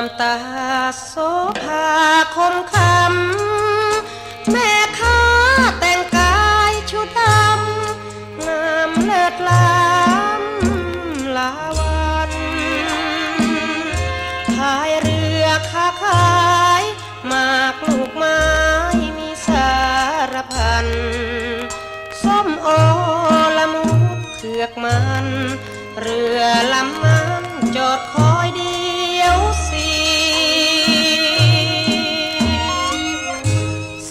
งามตาโสภาคมคำแม่ค้าแต่งกายชุดดำงามเลิศล้ำลาวันพายเรือค้าขายมากลูกไม้มีสารพันส้มโอละมุดเผือกมัน เรือลำนั้นจอดคอ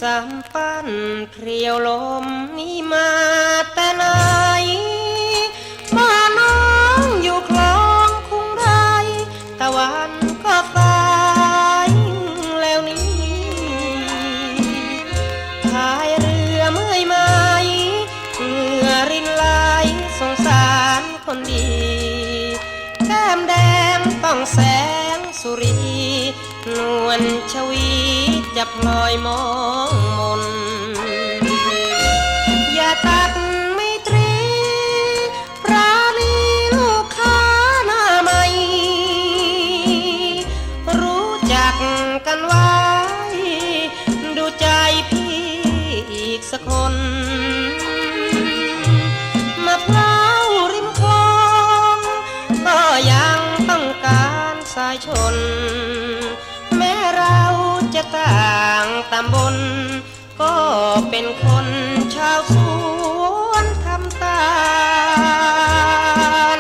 สามปั้นเพรียวลมนี่มาแต่ไหนมาน้องอยู่คลองคุ้งไรตะวันก็กลายแล้วนี้พายเรือเมื่อยไหมเหงื่อรินไหลสงสารคนดี แก้มแดงต้องแสงสุรี นวลชวี จะพลอยมองมน อย่าตัดไม่ตรีปราณีลูกค้าหน้าใหม่ รู้จักกันไว้ ดูใจพี่อีกสักคนมะพร้าวริมคลองก็ยังต้องการสายชน จะต่างตำบล ก็เป็นคนชาวสวนทำตาล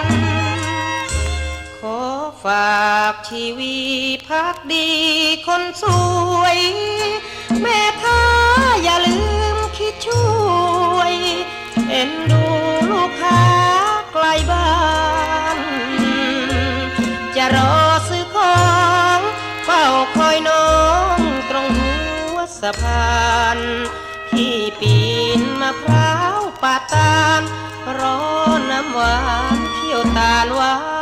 ขอฝากชีวีพักดีคนสวย แม่ค้าอย่าลืมคิดช่วย เอ็นดูลูกค้าไกลบ้าน จะรอะพานพี่ปีนมะพร้าวป่าตาลรอน้ำหวานเที่ยวตาลหวาน